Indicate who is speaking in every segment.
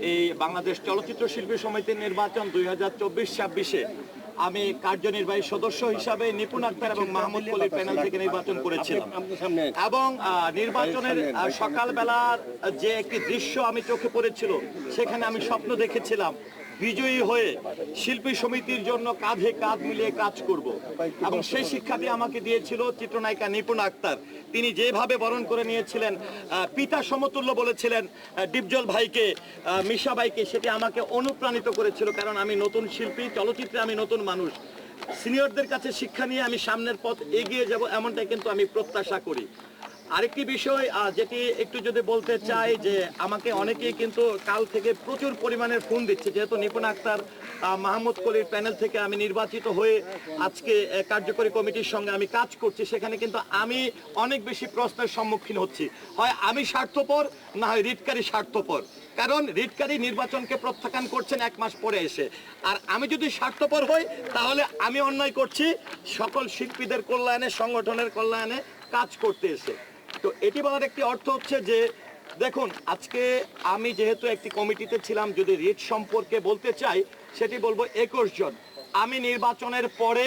Speaker 1: এই বাংলাদেশ চলচ্চিত্র শিল্পী সমিতির নির্বাচন দুই হাজার চব্বিশ ছাব্বিশে আমি কার্যনির্বাহী সদস্য হিসাবে নিপুণ আক্তার এবং মাহমুদ কলির প্যানেল থেকে নির্বাচন করেছিলাম। এবং আহ, নির্বাচনের সকালবেলার যে একটি দৃশ্য আমি চোখে পড়েছিল সেখানে আমি স্বপ্ন দেখেছিলাম। বিজয়ী হয়ে শিল্পী সমিতির জন্য কাঁধে কাঁধ মিলিয়ে কাজ করব। এবং সেই শিক্ষাটি আমাকে দিয়েছিল চিত্রনায়িকা নিপুণ আক্তার। তিনি যেভাবে বরণ করে নিয়েছিলেন পিতা সমতুল্য বলেছিলেন ডিপজল ভাইকে মিশা ভাইকে, সেটি আমাকে অনুপ্রাণিত করেছিল কারণ আমি নতুন শিল্পী, চলচ্চিত্রে আমি নতুন মানুষ। সিনিয়রদের কাছে শিক্ষা নিয়ে আমি সামনের পথ এগিয়ে যাব এমনটাই কিন্তু আমি প্রত্যাশা করি। আরেকটি বিষয় যেটি একটু যদি বলতে চাই যে আমাকে অনেকেই কিন্তু কাল থেকে প্রচুর পরিমাণের ফোন দিচ্ছে। যেহেতু নিপুণ আক্তার মাহমুদ কলির প্যানেল থেকে আমি নির্বাচিত হয়ে আজকে কার্যকরী কমিটির সঙ্গে আমি কাজ করছি, সেখানে কিন্তু আমি অনেক বেশি প্রশ্নের সম্মুখীন হচ্ছি। হয় আমি স্বার্থপর, না হয় রিটকারী স্বার্থপর। কারণ রিটকারী নির্বাচনকে প্রত্যাখ্যান করছেন এক মাস পরে এসে। আর আমি যদি স্বার্থপর হই, তাহলে আমি অন্যায় করছি সকল শিল্পীদের কল্যাণে, সংগঠনের কল্যাণে কাজ করতে এসে। তো এটি বলার একটি অর্থ হচ্ছে যে, দেখুন, আজকে আমি যেহেতু একটি কমিটিতে ছিলাম, যদি রিট সম্পর্কে বলতে চাই, সেটি বলব একুশ জন। আমি নির্বাচনের পরে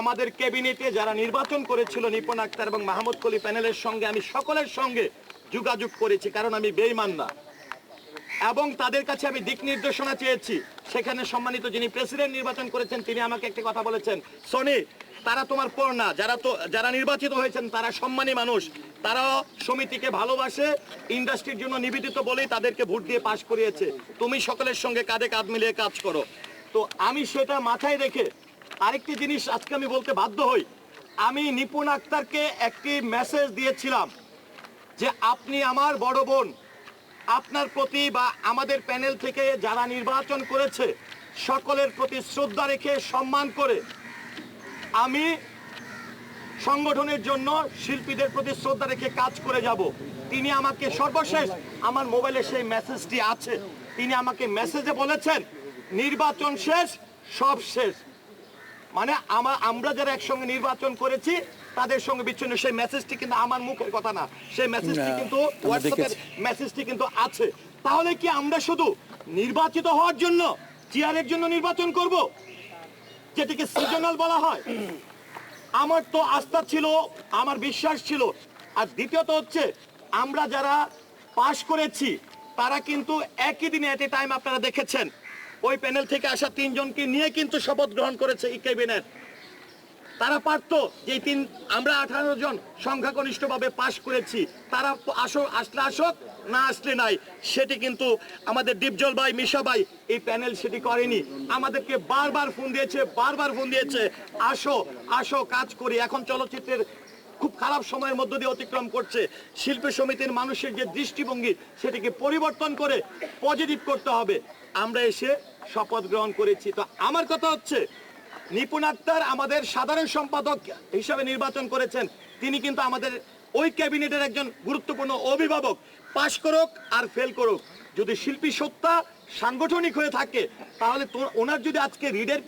Speaker 1: আমাদের ক্যাবিনেটে যারা নির্বাচন করেছিল নিপন আক্তার এবং মাহমুদ কলি প্যানেলের সঙ্গে, আমি সকলের সঙ্গে যোগাযোগ করেছি, কারণ আমি বেইমান না। এবং তাদের কাছে আমি দিক নির্দেশনা চেয়েছি। সেখানে সম্মানিত যিনি প্রেসিডেন্ট নির্বাচন করেছেন, তিনি আমাকে একটি কথা বলেছেন। সনি, তারা তোমার পর না। যারা তো, যারা নির্বাচিত হয়েছেন, তারা সম্মানী মানুষ। তারা সমিতিকে ভালোবাসে, ইন্ডাস্ট্রির জন্য নিবেদিত বলেই তাদেরকে ভোট দিয়ে পাশ করিয়েছে। তুমি সকলের সঙ্গে কাঁধে কাঁধ মিলিয়ে কাজ করো। তো আমি সেটা মাথায় রেখে আরেকটি জিনিস আজকে আমি বলতে বাধ্য হই। আমি নিপুণ আক্তারকে একটি মেসেজ দিয়েছিলাম যে, আপনি আমার বড় বোন আপনার প্রতি বা আমাদের প্যানেল থেকে যারা নির্বাচন করেছে, সকলের প্রতি শ্রদ্ধা রেখে সম্মান করে আমি সংগঠনের জন্য শিল্পীদের প্রতি শ্রদ্ধা রেখে কাজ করে যাব। তিনি আমাকে সর্বশেষ আমার মোবাইলে সেই মেসেজটি আছে। তিনি আমাকে মেসেজে বলেছেন, নির্বাচন শেষ, সব শেষ। মানে আমা- আমরা যারা একসঙ্গে নির্বাচন করেছি তাদের সঙ্গে বিচ্ছিন্ন সেই মেসেজটি কিন্তু আমার মুখের কথা না। সেই মেসেজটি কিন্তু হোয়াটসঅ্যাপের মেসেজটি কিন্তু আছে। তাহলে কি আমরা শুধু নির্বাচিত হওয়ার জন্য চেয়ারের জন্য নির্বাচন করব? যেটিকে সিজনাল বলা হয়। আমার তো আস্থা ছিল আমার বিশ্বাস ছিল। আর দ্বিতীয়ত হচ্ছে আমরা যারা পাশ করেছি তারা কিন্তু একই দিনে এট এ টাইম আপনারা দেখেছেন ওই প্যানেল থেকে আসা তিনজনকে নিয়ে কিন্তু শপথ গ্রহণ করেছে এই ক্যাবিনেট তারা পারতো। যে তিন আমরা আঠারো জন সংখ্যাগরিষ্ঠভাবে পাশ করেছি। তারা আসো আসলে আসক, না আসলে নাই, সেটি কিন্তু আমাদের দীপজল ভাই, মিশা ভাই এই প্যানেল সেটি করেনি। আমাদেরকে বারবার ফোন দিয়েছে, বারবার ফোন দিয়েছে, আসো আসো, কাজ করি। এখন চলচ্চিত্রের খুব খারাপ সময়ের মধ্য দিয়ে অতিক্রম করছে। শিল্প সমিতির মানুষের যে দৃষ্টিভঙ্গি, সেটিকে পরিবর্তন করে পজিটিভ করতে হবে। আমরা এসে শপথ গ্রহণ করেছি। তো আমার কথা হচ্ছে নিপুণ আক্তার আমাদের সাধারণ সম্পাদক হিসাবে নির্বাচন করেছেন। তিনি কিন্তু আমাদের ওই ক্যাবিনেটের একজন গুরুত্বপূর্ণ অভিভাবক। পাশ করুক আর ফেল করুক। যদি শিল্পী সত্তা সাংগঠনিক হয়ে থাকে, তাহলে ওনার যদি আজকে রিডের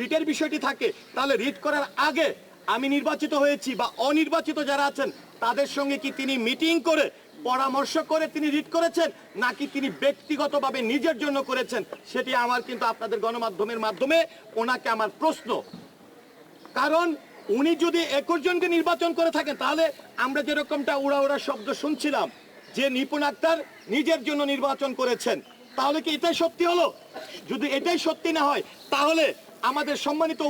Speaker 1: রিটের বিষয়টি থাকে, তাহলে রিড করার আগে আমি নির্বাচিত হয়েছি বা অনির্বাচিত যারা আছেন, তাদের সঙ্গে কি তিনি মিটিং করে পরামর্শ করে তিনি রিড করেছেন, নাকি তিনি ব্যক্তিগতভাবে নিজের জন্য করেছেন, সেটি আমার কিন্তু আপনাদের গণমাধ্যমের মাধ্যমে ওনাকে আমার প্রশ্ন। কারণ উনি যদি একুশ জনকে নির্বাচন করে থাকেন, তাহলে আমরা যেরকমটা উড়া উড়া শব্দ শুনছিলাম, যে নিপুণ আক্তার নিজের জন্য নির্বাচন করেছেন, তাহলে কি এটাই সত্যি হলো? যদি এটাই সত্যি না হয়, তাহলে আমাদের সম্মানিত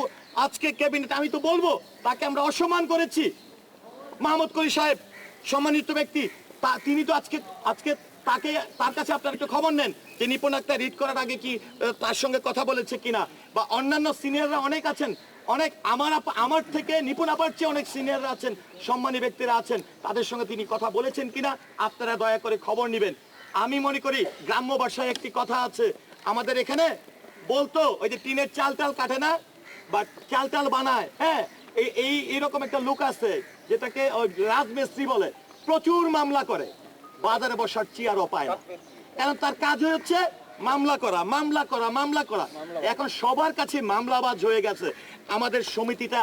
Speaker 1: আজকে ক্যাবিনেট, আমি তো বলব, তাকে আমরা অসম্মান করেছি। মাহমুদ করি সাহেব, সম্মানিত ব্যক্তি তিনি তো আজকে আজকে তাকে, তার কাছে আপনারা একটু খবর নেন যে নিপুণ আক্তার রিড করার আগে কি তার সঙ্গে কথা বলেছে কিনা। বা অন্যান্য সিনিয়ররা অনেক আছেন, অনেক আমার আমার থেকে নিপুণ আপার চেয়ে অনেক সিনিয়ররা আছেন, সম্মানী ব্যক্তিরা আছেন, তাদের সঙ্গে তিনি কথা বলেছেন কিনা, আপনারা দয়া করে খবর নেবেন। আমি মনে করি গ্রাম্য ভাষায় একটি কথা আছে, আমাদের এখানে বলতো, ওই যে টিনের চাল টাল কাটে না বা চাল টাল বানায় হ্যাঁ এই এই, এরকম একটা লোক আছে, যেটাকে ওই রাজমিস্ত্রি বলে। প্রচুর মামলা করে। বাজারে বসার চেয়ারও পায় না। কারণ তার কাজ হচ্ছে মামলা করা মামলা করা মামলা করা। এখন সবার কাছে মামলাবাজ হয়ে গেছে। আমাদের সমিতিটা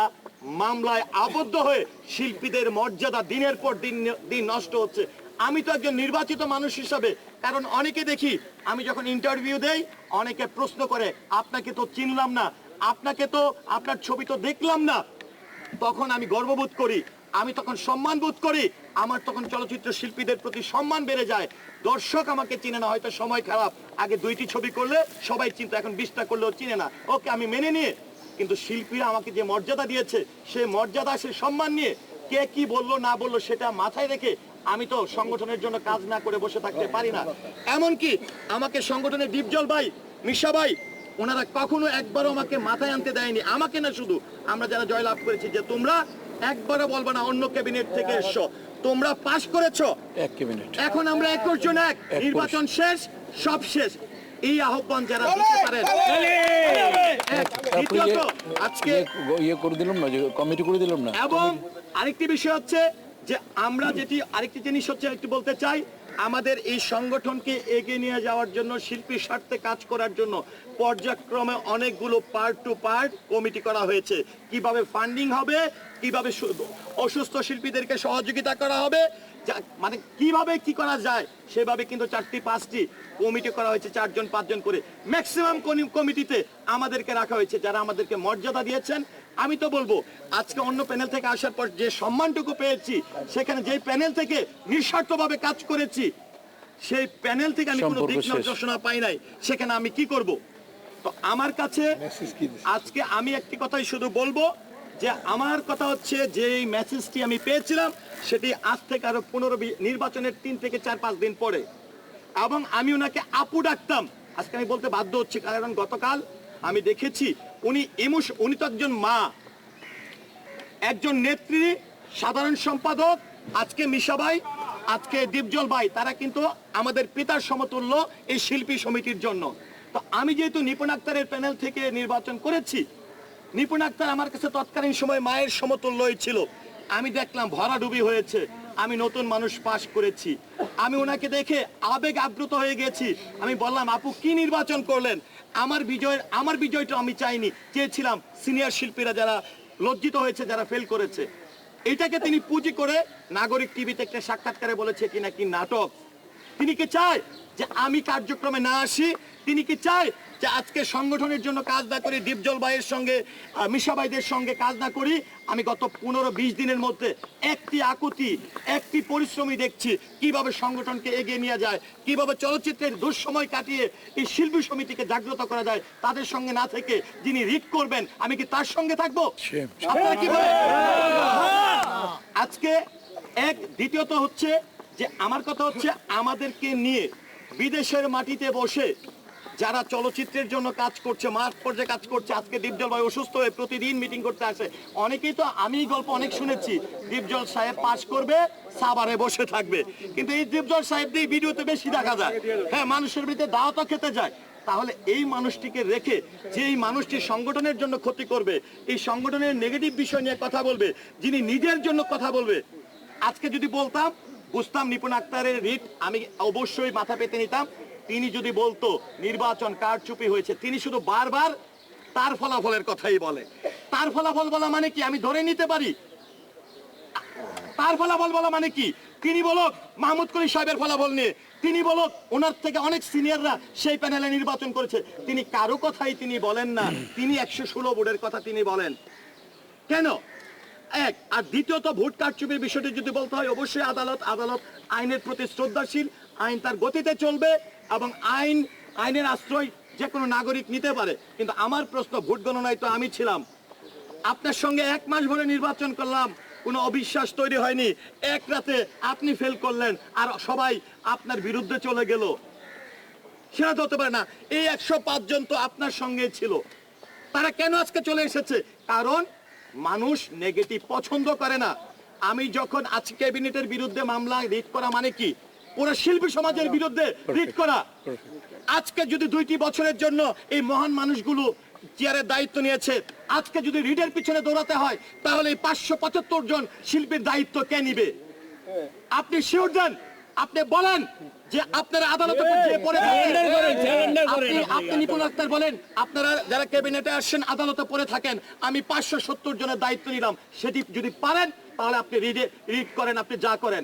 Speaker 1: মামলায় আবদ্ধ হয়ে শিল্পীদের মর্যাদা দিনের পর দিন দিন নষ্ট হচ্ছে। আমি তো একজন নির্বাচিত মানুষ হিসাবে, কারণ অনেকে দেখি, আমি যখন ইন্টারভিউ দেই, অনেকে প্রশ্ন করে, আপনাকে তো চিনলাম না। আপনাকে তো, আপনার ছবি তো দেখলাম না। তখন আমি গর্ববোধ করি আমি তখন সম্মান বোধ করি, আমার তখন চলচ্চিত্র শিল্পীদের প্রতি সম্মান বেড়ে যায়। দর্শক আমাকে চিনে না, হয়তো সময় খারাপ। আগে দুইটি ছবি করলে সবাই চিনতো, এখন বিশটা করলেও চিনে না। ওকে, আমি মেনে নিয়ে, কিন্তু শিল্পীরা আমাকে যে মর্যাদা দিয়েছে, সে মর্যাদা, সে সম্মান নিয়ে কে কি বলল, না বলল সেটা মাথায় রেখে আমি তো সংগঠনের জন্য কাজ না করে বসে থাকতে পারি না। এমনকি আমাকে সংগঠনের ডিপজল ভাই মিশা ভাই, ওনারা কখনো একবারও আমাকে মাথায় আনতে দেয়নি। আমাকে না শুধু, আমরা যারা জয়লাভ করেছি যে তোমরা একবারও বলব না অন্য ক্যাবিনেট থেকে এসো। তোমরা পাশ করেছ।
Speaker 2: এক ক্যাবিনেট।
Speaker 1: এখন আমরা এক জন এক।
Speaker 2: এক
Speaker 1: নির্বাচন শেষ সব শেষ। এই আহ্বান যারা দিতে পারেন। দ্বিতীয়ত, আজকে
Speaker 2: ইয়ে করে দিলাম না কমিটি করে দিলাম না।
Speaker 1: এবং আরেকটি বিষয় হচ্ছে যে আমরা যেটি আরেকটি জিনিস হচ্ছে একটু বলতে চাই, আমাদের এই সংগঠনকে এগিয়ে নিয়ে যাওয়ার জন্য, শিল্পীর স্বার্থে কাজ করার জন্য পর্যায়ক্রমে অনেকগুলো পার্ট টু পার্ট কমিটি করা হয়েছে। কীভাবে ফান্ডিং হবে, কীভাবে অসুস্থ শিল্পীদেরকে সহযোগিতা করা হবে মানে কীভাবে কি করা যায়, সেভাবে কিন্তু চারটি, পাঁচটি কমিটি করা হয়েছে, চারজন, পাঁচজন করে। ম্যাক্সিমাম কমিটিতে আমাদেরকে রাখা হয়েছে, যারা আমাদেরকে মর্যাদা দিয়েছেন। আমি তো বলব আজকে অন্য প্যানেল থেকে আসার পর যে সম্মানটুকু পেয়েছি সেখানে যে প্যানেল থেকে নিঃস্বার্থভাবে কাজ করেছি সেই প্যানেল থেকে আমি কোনো দিক নির্দেশনা পাই নাই। সেখানে আমি কি করব? তো আমার কাছে আজকে আমি একটি কথাই শুধু বলব যে আমার কথা হচ্ছে যে এই মেসেজটি আমি পেয়েছিলাম সেটি আজ থেকে আরও পনেরো নির্বাচনের তিন থেকে চার পাঁচ দিন পরে। এবং আমি ওনাকে আপু ডাকতাম। আজকে আমি বলতে বাধ্য হচ্ছি কারণ গতকাল আমি দেখেছি উনি ইমোশ, উনি তো একজন মা। একজন নেত্রী, সাধারণ সম্পাদক, আজকে মিশাবাই আজকে দীপজল ভাই, তারা কিন্তু আমাদের পিতার সমতুল্য এই শিল্পী সমিতির জন্য। তো আমি যেহেতু নিপুণ আক্তারের প্যানেল থেকে নির্বাচন করেছি, নিপুণ আক্তার আমার কাছে তৎকালীন সময় মায়ের সমতুল্যই ছিল। আমি দেখলাম ভরাডুবি হয়েছে। আমি নতুন মানুষ পাশ করেছি। আমি ওনাকে দেখে আবেগ আপ্লুত হয়ে গেছি। আমি বললাম, আপু, কি নির্বাচন করলেন? আমার বিজয়ের আমার বিজয়টা আমি চাইনি। চেয়েছিলাম সিনিয়র শিল্পীরা যারা লজ্জিত হয়েছে, যারা ফেল করেছে। এটাকে তিনি পুঁজি করে নাগরিক টিভিতে একটা সাক্ষাৎকারে বলেছে কি নাকি নাটক। তিনি কি চায় যে আমি কার্যক্রমে না আসি? তিনি কি চায় যে আজকে সংগঠনের জন্য কাজ না করি দীপজল ভাইয়ের সঙ্গে আহ, মিশা ভাইদের সঙ্গে কাজ না করি আমি গত পনেরো বিশ দিনের মধ্যে একটি আকুতি একটি পরিশ্রমী দেখছি কীভাবে সংগঠনকে এগিয়ে নিয়ে যায় কীভাবে চলচ্চিত্রের দুঃসময় কাটিয়ে এই শিল্পী সমিতিকে জাগ্রত করা যায় তাদের সঙ্গে না থেকে যিনি রিড করবেন আমি কি তার সঙ্গে থাকব? আপনারা কি আজকে এক দ্বিতীয়ত হচ্ছে যে আমার কথা হচ্ছে আমাদেরকে নিয়ে বিদেশের মাটিতে বসে যারা চলচ্চিত্রের জন্য কাজ করছে, মাঠ পর্যায়ে কাজ করছে, আজকে দীপজল ভাই অসুস্থ হয়ে প্রতিদিন মিটিং করতে আসে। অনেকেই তো আমি গল্প অনেক শুনেছি, দীপজল সাহেব পাস করবে সাবারে বসে থাকবে। কিন্তু এই দীপজল সাহেব দিয়ে ভিডিওতে বেশি দেখা যায়। হ্যাঁ মানুষের ভিতরে দাওয়াতও খেতে যায়। তাহলে এই মানুষটিকে রেখে যে এই মানুষটি সংগঠনের জন্য ক্ষতি করবে, এই সংগঠনের নেগেটিভ বিষয় নিয়ে কথা বলবে, যিনি নিজের জন্য কথা বলবে, আজকে যদি বলতাম, বুঝতাম নিপুণ আক্তারের রিট, আমি অবশ্যই মাথা পেতে নিতাম। তিনি যদি বলতো নির্বাচন কারচুপি হয়েছে, তিনি শুধু বারবার তার ফলাফলের কথাই বলে। তার ফলাফল বলা মানে কি? আমি ধরে নিতে পারি? তার ফলাফল বলা মানে কি? তিনি বলক মাহমুদ কলি সাহেবের ফলাফল নিয়ে। তিনি বলক ওনার থেকে অনেক সিনিয়ররা সেই প্যানেলে নির্বাচন করেছে। তিনি কারও কথাই তিনি বলেন না। তিনি একশো ষোলো ভোটের কথা তিনি বলেন। কেন? এক, আর দ্বিতীয়ত ভোট কারচুপির বিষয়টি যদি বলতে হয়, অবশ্যই আদালত আদালত আইনের প্রতি শ্রদ্ধাশীল। আইন তার গতিতে চলবে এবং আইন, আইনের আশ্রয় যে কোনো নাগরিক নিতে পারে। কিন্তু আমার প্রশ্ন, ভোট গণনায় তো আমি ছিলাম। আপনার সঙ্গে এক মাস ধরে নির্বাচন করলাম, কোনো অবিশ্বাস তৈরি হয়নি। এক রাতে আপনি ফেল করলেন আর সবাই আপনার বিরুদ্ধে চলে গেল। সেটা তো হতে পারে না। এই একশো জন তো আপনার সঙ্গে ছিল। তারা কেন আজকে চলে এসেছে? কারণ মানুষ নেগেটিভ পছন্দ করে না। আমি যখন আজকে ক্যাবিনেটের বিরুদ্ধে মামলা রিট করা মানে কি? পুরো শিল্পী সমাজের বিরুদ্ধে রিট করা। আজকে যদি দুইটি বছরের জন্য এই মহান মানুষগুলো চেয়ারের দায়িত্ব নিয়েছে আজকে যদি রিডের পিছনে দৌড়াতে হয় তাহলে এই পাঁচশো পঁচাত্তর জন শিল্পীর দায়িত্ব কে নিবে? আপনি শিওর দেন? আপনি বলেন যে আপনারা আদালতে পড়ে থাকেন। আপনি আপনি নিপুণ আক্তার বলেন আপনারা যারা ক্যাবিনেটে আসছেন আদালতে পড়ে থাকেন আমি পাঁচশো সত্তর জনের দায়িত্ব নিলাম। সেটি যদি পারেন তাহলে আপনি রিডে রিড করেন আপনি যা করেন।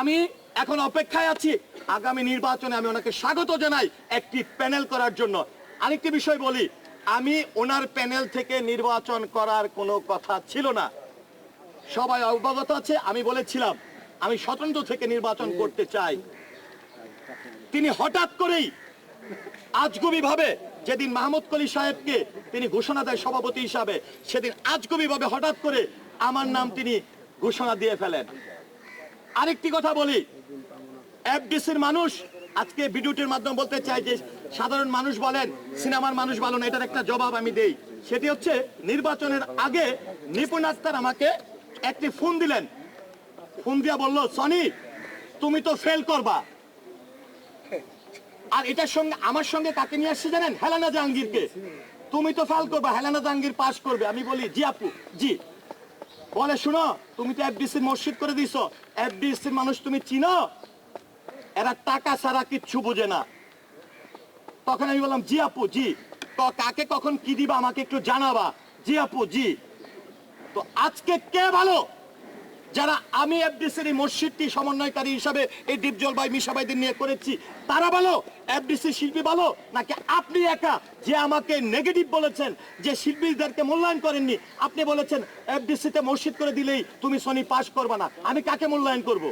Speaker 1: আমি এখন অপেক্ষায় আছি। আগামী নির্বাচনে আমি ওনাকে স্বাগত জানাই একটি প্যানেল করার জন্য। আরেকটি বিষয় বলি, আমি ওনার প্যানেল থেকে নির্বাচন করার কোনো কথা ছিল না। সবাই অবগত আছে, আমি বলেছিলাম, আমি স্বতন্ত্র থেকে নির্বাচন করতে চাই। তিনি হঠাৎ করেই আজগুবি ভাবে যেদিন মাহমুদ কলি সাহেবকে তিনি ঘোষণা দেয় সভাপতি হিসাবে, সেদিন আজগুবি ভাবে হঠাৎ করে আমার নাম তিনি ঘোষণা দিয়ে ফেলেন। আরেকটি কথা বলি। এফডিসির মানুষ আজকে ভিডিওটির মাধ্যমে বলতে চাই যে, সাধারণ মানুষ বলেন, সিনেমার মানুষ বলেন, এটার একটা জবাব আমি দেই। সেটি হচ্ছে, নির্বাচনের আগে নিপুণ আক্তার আমাকে একটি ফোন দিলেন। ফোন দিয়া বলল, সনি, তুমি তো ফেল করবা। আর এটার সঙ্গে, আমার সঙ্গে কাকে নিয়ে আসছে জানেন? হেলানা জাহাঙ্গীরকে। তুমি তো ফেল করবা, হেলানা জাহাঙ্গীর পাস করবে। আমি বলি, জি আপু, জি। বলে, শুনো, তুমি তো এফডিসির মসজিদ করে দিছো। এফডিসির মানুষ তুমি চিনো? এরা টাকা ছাড়া কিচ্ছু বুঝে না। তখন আমি বললাম, জি আপু, জি। তো কাকে কখন কি দিবা আমাকে একটু জানাবা? জি আপু, জি। তো আজকে কে ভালো? যারা আমি এফডিসির এই মসজিদটি সমন্বয়কারী হিসাবে এই দীপজল ভাই মিশা ভাইদের নিয়ে করেছি, তারা ভালো? এফডিসি শিল্পী ভালো? নাকি আপনি একা? যে আমাকে নেগেটিভ বলেছেন, যে শিল্পীদেরকে মূল্যায়ন করেননি, আপনি বলেছেন এফডিসিতে মসজিদ করে দিলেই তুমি সনি পাস করবে না। আমি কাকে মূল্যায়ন করব?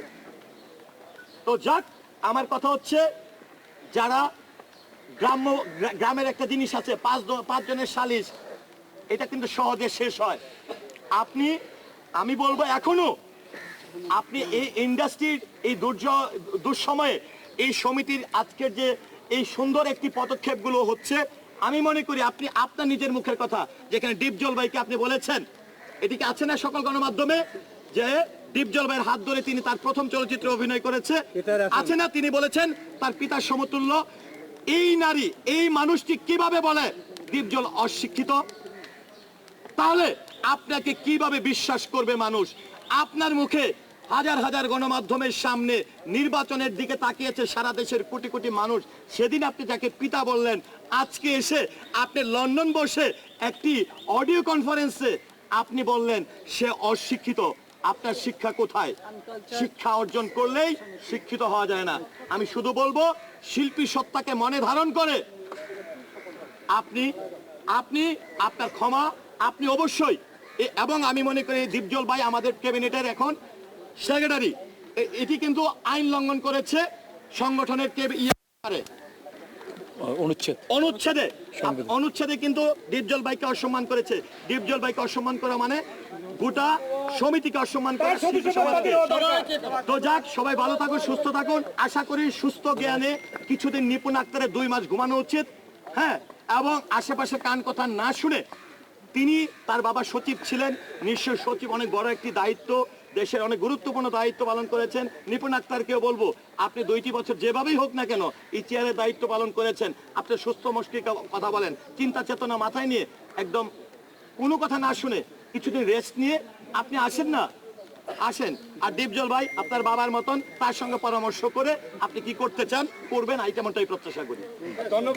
Speaker 1: তো যাক, আমার কথা হচ্ছে, যারা গ্রাম্য, গ্রামের একটা জিনিস আছে, পাঁচ পাঁচজনের সালিশ, এটা কিন্তু সহজে শেষ হয়। আপনি, আমি বলব এখনও আপনি এই ইন্ডাস্ট্রির এই দুর্যোগ দুঃসময়ে এই সমিতির আজকের যে এই সুন্দর একটি পদক্ষেপগুলো হচ্ছে আমি মনে করি আপনি আপনার নিজের মুখের কথা যেখানে ডিপ জলবাইকে আপনি বলেছেন এটিকে আছে না সকল গণমাধ্যমে যে ডিপ জলবাইয়ের হাত ধরে তিনি তার প্রথম চলচ্চিত্রে অভিনয় করেছে? আছে না? তিনি বলেছেন তার পিতার সমতুল্য। এই নারী এই মানুষটি কীভাবে বলে দীপজল অশিক্ষিত? তাহলে আপনাকে কীভাবে বিশ্বাস করবে মানুষ? আপনার মুখে হাজার হাজার গণমাধ্যমের সামনে নির্বাচনের দিকে তাকিয়েছে সারা দেশের কোটি কোটি মানুষ। সেদিন আপনি যাকে পিতা বললেন, আজকে এসে আপনি লন্ডন বসে একটি অডিও কনফারেন্সে আপনি বললেন, সে অশিক্ষিত, আপনার শিক্ষা কোথায়? শিক্ষা অর্জন করলেই শিক্ষিত হওয়া যায় না। আমি শুধু বলব, শিল্পী সত্তাকে মনে ধারণ করে। আপনি আপনি আপনার ক্ষমা, আপনি অবশ্যই এবং আমি মনে করি দীপজল ভাই আমাদের ক্যাবিনেটের এখন সেক্রেটারি এটি কিন্তু আইন লঙ্ঘন করেছে সংগঠনের ইয়ে পারে।
Speaker 2: অনুচ্ছেদ।
Speaker 1: অনুচ্ছেদে। অনুচ্ছেদে কিন্তু দীপজল ভাইকে অসম্মান করেছে। দীপজল ভাইকে অসম্মান করা মানে গোটা সমিতিকে অসম্মান করা। তো যাক সবাই ভালো থাকুন সুস্থ থাকুন। আশা করি সুস্থ জ্ঞানে কিছুদিন নিপুণ আক্তারের দুই মাস ঘুমানো উচিত। হ্যাঁ এবং আশেপাশে কান কথা না শুনে তিনি তার বাবা সচিব ছিলেন। নিশ্চয় সচিব অনেক বড় একটি দায়িত্ব, দেশের অনেক গুরুত্বপূর্ণ দায়িত্ব পালন করেছেন। নিপুণ আক্তারকেও বলব, আপনি দুইটি বছর যেভাবেই হোক না কেন এই চেয়ারের দায়িত্ব পালন করেছেন। আপনি সুস্থ মস্তিষ্ক কথা বলেন। চিন্তা চেতনা মাথায় নিয়ে একদম কোনো কথা না শুনে কিছুদিন রেস্ট নিয়ে আপনি আসেন না। আসেন। আর দীপজল ভাই, আপনার বাবার মতন তার সঙ্গে পরামর্শ করে আপনি কি করতে চান, করবেন আইটেমটাই প্রত্যাশা করি।